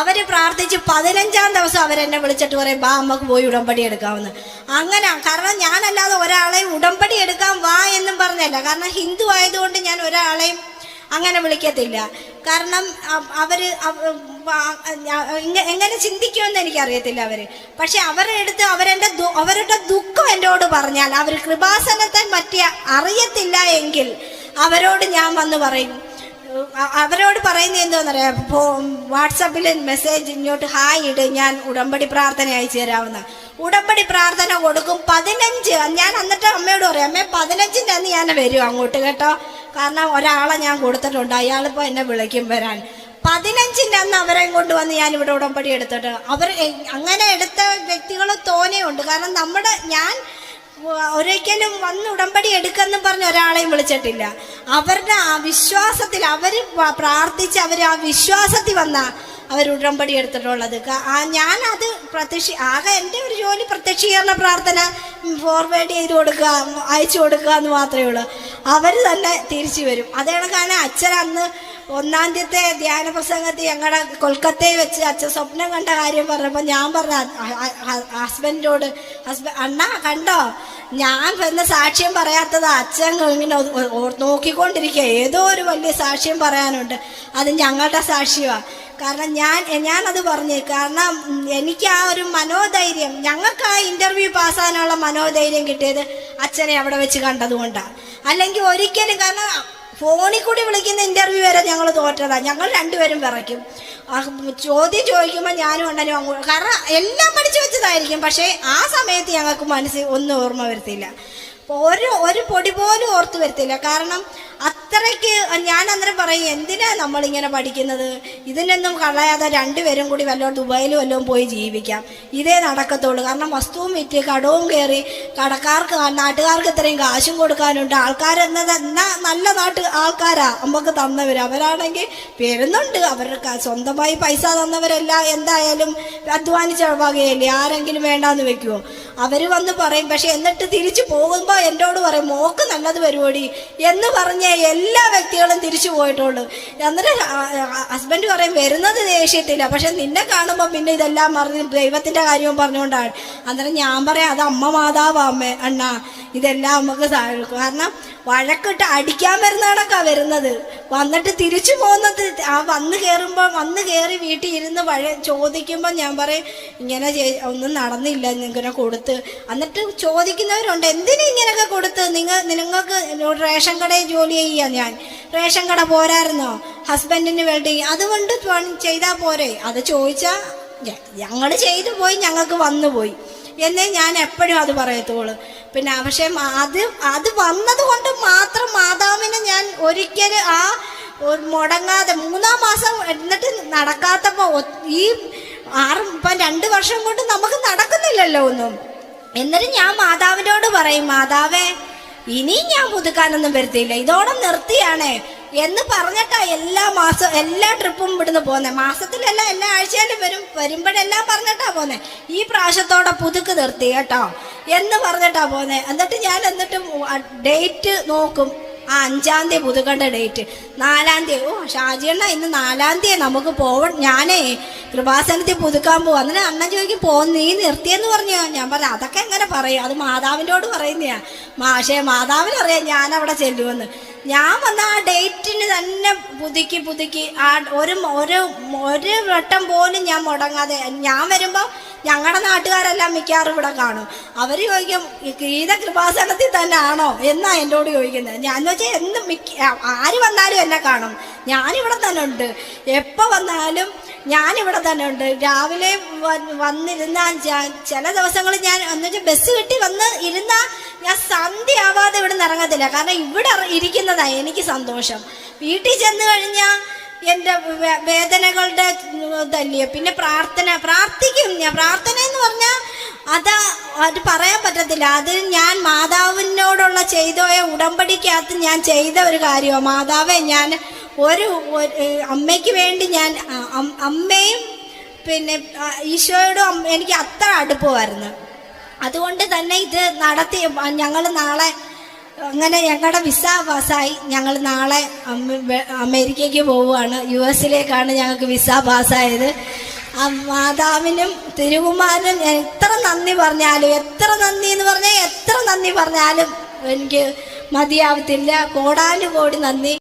അവർ പ്രാർത്ഥിച്ച് പതിനഞ്ചാം ദിവസം അവരെന്നെ വിളിച്ചിട്ട് പറയും ബാ അമ്മയ്ക്ക് പോയി ഉടമ്പടി എടുക്കാമെന്ന്. അങ്ങനെ കാരണം ഞാനല്ലാതെ ഒരാളെയും ഉടമ്പടി എടുക്കാൻ വാ എന്നും പറഞ്ഞല്ല. കാരണം ഹിന്ദു ആയതുകൊണ്ട് ഞാൻ ഒരാളെയും അങ്ങനെ വിളിക്കത്തില്ല. കാരണം അവർ എങ്ങനെ ചിന്തിക്കുമെന്ന് എനിക്കറിയത്തില്ല അവർ പക്ഷെ അവരുടെ അടുത്ത് അവരെന്റെ അവരുടെ ദുഃഖം എന്നോട് പറഞ്ഞാൽ അവർ കൃപാസനത്തെ മറ്റേ അറിയത്തില്ല എങ്കിൽ അവരോട് ഞാൻ വന്ന് പറയും. അവരോട് പറയുന്നത് എന്തോന്നറിയാം? വാട്സാപ്പിൽ മെസ്സേജ് ഇങ്ങോട്ട് ഹായ് ഇട് ഞാൻ ഉടമ്പടി പ്രാർത്ഥന അയച്ചു തരാവുന്ന ഉടമ്പടി പ്രാർത്ഥന കൊടുക്കും. പതിനഞ്ച്. ഞാൻ എന്നിട്ട് അമ്മയോട് പറയും അമ്മേ പതിനഞ്ചിന്റെ അന്ന് ഞാൻ വരും അങ്ങോട്ട് കേട്ടോ. കാരണം ഒരാളെ ഞാൻ കൊടുത്തിട്ടുണ്ട്. അയാളിപ്പോൾ എന്നെ വിളിക്കും വരാൻ. പതിനഞ്ചിന്റെ അന്ന് അവരെ കൊണ്ടുവന്ന് ഞാൻ ഇവിടെ ഉടമ്പടി എടുത്തിട്ട് അവർ അങ്ങനെ എടുത്ത വ്യക്തികൾ തോനെയുണ്ട്. കാരണം നമ്മുടെ ഞാൻ ഒരിക്കലും വന്ന് ഉടമ്പടി എടുക്കെന്ന് പറഞ്ഞ് ഒരാളെയും വിളിച്ചിട്ടില്ല. അവരുടെ ആ വിശ്വാസത്തിൽ അവർ പ്രാർത്ഥിച്ച് അവർ ആ വിശ്വാസത്തിൽ വന്ന അവർ ഉടമ്പടി എടുത്തിട്ടുള്ളത്. ഞാനത് പ്രത്യക്ഷ ആകെ എന്റെ ഒരു ജോലി പ്രത്യക്ഷീകരണ പ്രാർത്ഥന ഫോർവേഡ് ചെയ്ത് കൊടുക്കുക അയച്ചു കൊടുക്കുക എന്ന് മാത്രമേ ഉള്ളൂ. അവർ തന്നെ തിരിച്ചു വരും. അതേ കണക്കാണ് അച്ഛൻ അന്ന് ഒന്നാം തീയത്തെ ധ്യാന പ്രസംഗത്തിൽ ഞങ്ങളുടെ കൊൽക്കത്തയിൽ വെച്ച് അച്ഛൻ സ്വപ്നം കണ്ട കാര്യം പറഞ്ഞപ്പോൾ ഞാൻ പറഞ്ഞ ഹസ്ബൻഡിനോട് ഹസ്ബൻഡ് അണ്ണ കണ്ടോ? ഞാൻ എന്ന സാക്ഷ്യം പറയാത്തത്. അച്ഛൻ ഇങ്ങനെ നോക്കിക്കൊണ്ടിരിക്കുക. ഏതോ ഒരു വലിയ സാക്ഷ്യം പറയാനുണ്ട്. അത് ഞങ്ങളുടെ സാക്ഷ്യമാണ് കാരണം ഞാൻ ഞാനത് പറഞ്ഞു. കാരണം എനിക്ക് ആ ഒരു മനോധൈര്യം ഞങ്ങൾക്ക് ആ ഇന്റർവ്യൂ പാസ്സാകാനുള്ള മനോധൈര്യം കിട്ടിയത് അച്ഛനെ അവിടെ വെച്ച് കണ്ടതുകൊണ്ടാണ് അല്ലെങ്കിൽ ഒരിക്കലും കാരണം ഫോണിൽ കൂടി വിളിക്കുന്ന ഇന്റർവ്യൂ വരെ ഞങ്ങൾ തോറ്റതാണ് ഞങ്ങൾ രണ്ടുപേരും വിറയ്ക്കും. ആ ചോദ്യം ചോദിക്കുമ്പോൾ ഞാനും ഉണ്ടനും അങ്ങോട്ട് കാരണം എല്ലാം പഠിച്ചു വെച്ചതായിരിക്കും. പക്ഷേ ആ സമയത്ത് ഞങ്ങൾക്ക് മനസ്സിൽ ഒന്നും ഓർമ്മ വരുത്തില്ല ഒരു ഒരു പൊടി പോലും ഓർത്ത് വരുത്തില്ല കാരണം അത്ര അത്രയ്ക്ക് ഞാൻ അന്നേരം പറയും എന്തിനാ നമ്മളിങ്ങനെ പഠിക്കുന്നത്? ഇതിനൊന്നും കളയാതെ രണ്ടുപേരും കൂടി വല്ലതും ദുബായിൽ വല്ലതും പോയി ജീവിക്കാം. ഇതേ നടക്കത്തുള്ളൂ. കാരണം വസ്തുവും വിറ്റ് കടവും കയറി കടക്കാർക്ക് നാട്ടുകാർക്ക് ഇത്രയും കാശും കൊടുക്കാനുണ്ട്. ആൾക്കാരെന്നത് എന്നാ നല്ല നാട്ട് ആൾക്കാരാ നമുക്ക് തന്നവർ അവരാണെങ്കിൽ വരുന്നുണ്ട് അവർക്ക് സ്വന്തമായി പൈസ തന്നവരെല്ലാം. എന്തായാലും അധ്വാനിച്ച വകയല്ലേ. ആരെങ്കിലും വേണ്ടാന്ന് വെക്കുമോ അവർ വന്ന് പറയും പക്ഷെ എന്നിട്ട് തിരിച്ചു പോകുമ്പോൾ എന്നോട് പറയും മോക്ക് നല്ലത് പരിപാടി എന്ന് പറഞ്ഞ എല്ലാ വ്യക്തികളും തിരിച്ചു പോയിട്ടുള്ളൂ എന്നിട്ട് ഹസ്ബൻഡ് പറയും വരുന്നത് ദേഷ്യത്തില്ല പക്ഷെ നിന്നെ കാണുമ്പോൾ പിന്നെ ഇതെല്ലാം പറഞ്ഞ് ദൈവത്തിന്റെ കാര്യവും പറഞ്ഞുകൊണ്ടാണ്. അന്നേരം ഞാൻ പറയാം അത് അമ്മ മാതാവ് അമ്മ അണ്ണ. ഇതെല്ലാം നമുക്ക് സാധിക്കും. കാരണം വഴക്കിട്ട് അടിക്കാൻ വരുന്നതാണൊക്കെ വരുന്നത്. വന്നിട്ട് തിരിച്ചു പോകുന്നത് ആ വന്ന് കയറുമ്പോൾ വന്ന് കയറി വീട്ടിൽ ഇരുന്ന് വഴ ചോദിക്കുമ്പോൾ ഞാൻ പറയും ഇങ്ങനെ ഒന്നും നടന്നില്ല ഇങ്ങനെ കൊടുത്ത്. എന്നിട്ട് ചോദിക്കുന്നവരുണ്ട് എന്തിനു ഇങ്ങനെയൊക്കെ കൊടുത്ത്? നിങ്ങൾ നിങ്ങൾക്ക് റേഷൻ കടയിൽ ജോലി ചെയ്യാം ഞാൻ. റേഷൻ കട പോരായിരുന്നോ? ഹസ്ബൻഡിന് വേണ്ടി. അതുകൊണ്ട് ചെയ്താൽ പോരെ. അത് ചോദിച്ചാൽ ഞങ്ങൾ ചെയ്തു പോയി ഞങ്ങൾക്ക് വന്നു പോയി. എന്നേ ഞാൻ എപ്പോഴും അത് പറയത്തുള്ളൂ. പിന്നെ പക്ഷേ അത് അത് വന്നത് കൊണ്ട് മാത്രം മാതാവിനെ ഞാൻ ഒരിക്കലും ആ മുടങ്ങാതെ മൂന്നാം മാസം എന്നിട്ട് നടക്കാത്തപ്പോൾ ഈ ആറ് ഇപ്പം രണ്ട് വർഷം കൊണ്ട് നമുക്ക് നടക്കുന്നില്ലല്ലോ ഒന്നും. എന്നിട്ട് ഞാൻ മാതാവിനോട് പറയും മാതാവേ ഇനിയും ഞാൻ പുതുക്കാനൊന്നും വരുത്തിയില്ല ഇതോടെ നിർത്തിയാണേ. എന്ന് പറഞ്ഞിട്ടാ എല്ലാ മാസം എല്ലാ ട്രിപ്പും ഇവിടുന്ന് പോന്നെ. മാസത്തിലല്ല എല്ലാ ആഴ്ചയിലും വരും. വരുമ്പോഴെല്ലാം പറഞ്ഞിട്ടാ പോന്നെ. ഈ പ്രാവശ്യത്തോടെ പുതുക്ക് നിർത്തി കേട്ടോ. എന്ന് പറഞ്ഞിട്ടാ പോന്നെ. എന്നിട്ട് ഞാൻ എന്നിട്ട് ഡേറ്റ് നോക്കും. ആ അഞ്ചാം തീയതി പുതുക്കേണ്ട ഡേറ്റ് നാലാം തീയതി. ഓ ഷാജിയണ്ണ ഇന്ന് നാലാം തീയതി നമുക്ക് പോവ ഞാനേ കൃപാസനത്തിൽ പുതുക്കാൻ പോവാ. അന്നേരം അണ്ണൻ ചോദിക്കും പോ നീ നിർത്തിയെന്ന് പറഞ്ഞു? ഞാൻ പറഞ്ഞു അതൊക്കെ എങ്ങനെ പറയും? അത് മാതാവിനോട് പറയുന്നതാണ് മാഷേ മാതാവിനറിയാം ഞാൻ അവിടെ ചെല്ലുമെന്ന്. ഞാൻ വന്ന ആ ഡേറ്റിന് തന്നെ പുതുക്കി പുതുക്കി ആ ഒരു ഒരു ഒരു വട്ടം പോലും ഞാൻ മുടങ്ങാതെ ഞാൻ വരുമ്പോൾ ഞങ്ങളുടെ നാട്ടുകാരെല്ലാം മിക്കവാറും ഇവിടെ കാണും. അവർ ചോദിക്കും "ഈ ഗീത കൃപാസനത്തിൽ തന്നെ ആണോ? എന്നാ എന്നോട് ചോദിക്കുന്നത്. ഞാൻ വെച്ചാൽ എന്നും മിക്ക ആര് വന്നാലും എന്നെ കാണും. ഞാനിവിടെ തന്നെ ഉണ്ട്. എപ്പോൾ വന്നാലും ഞാനിവിടെ തന്നെ ഉണ്ട്. രാവിലെ വന്നിരുന്ന ചില ദിവസങ്ങളിൽ ഞാൻ എന്നുവെച്ചാൽ ബസ് കിട്ടി വന്ന് ഇരുന്നാൽ ഞാൻ സന്ധ്യ ആവാതെ ഇവിടെ നിന്ന് ഇറങ്ങത്തില്ല. കാരണം ഇവിടെ ഇരിക്കുന്നതാണ് എനിക്ക് സന്തോഷം. വീട്ടിൽ ചെന്ന് കഴിഞ്ഞാൽ എന്റെ വേദനകളുടെ ഇതല്ലേ? പിന്നെ പ്രാർത്ഥന പ്രാർത്ഥിക്കും ഞാൻ. പ്രാർത്ഥന എന്ന് പറഞ്ഞാൽ അത് അത് പറയാൻ പറ്റത്തില്ല. അത് ഞാൻ മാതാവിനോടുള്ള ചെയ്തോയ ഉടമ്പടിക്കകത്ത് ഞാൻ ചെയ്ത ഒരു കാര്യമാണ് മാതാവെ ഞാൻ ഒരു അമ്മയ്ക്ക് വേണ്ടി ഞാൻ അമ്മയും പിന്നെ ഈശോയോടും എനിക്ക് അത്ര അടുപ്പമായിരുന്നു. അതുകൊണ്ട് തന്നെ ഇത് നടത്തി ഞങ്ങൾ നാളെ അങ്ങനെ ഞങ്ങളുടെ വിസ പാസ്സായി. ഞങ്ങൾ നാളെ അമേരിക്കയ്ക്ക് പോവുകയാണ്. യു എസിലേക്കാണ് ഞങ്ങൾക്ക് വിസ പാസ്സായത്. മാതാവിനും തിരുകുമാരനും ഞാൻ എത്ര നന്ദി പറഞ്ഞാലും എത്ര നന്ദി എന്ന് പറഞ്ഞാൽ എത്ര നന്ദി പറഞ്ഞാലും എനിക്ക് മതിയാവത്തില്ല. കോടാനുകോടി നന്ദി.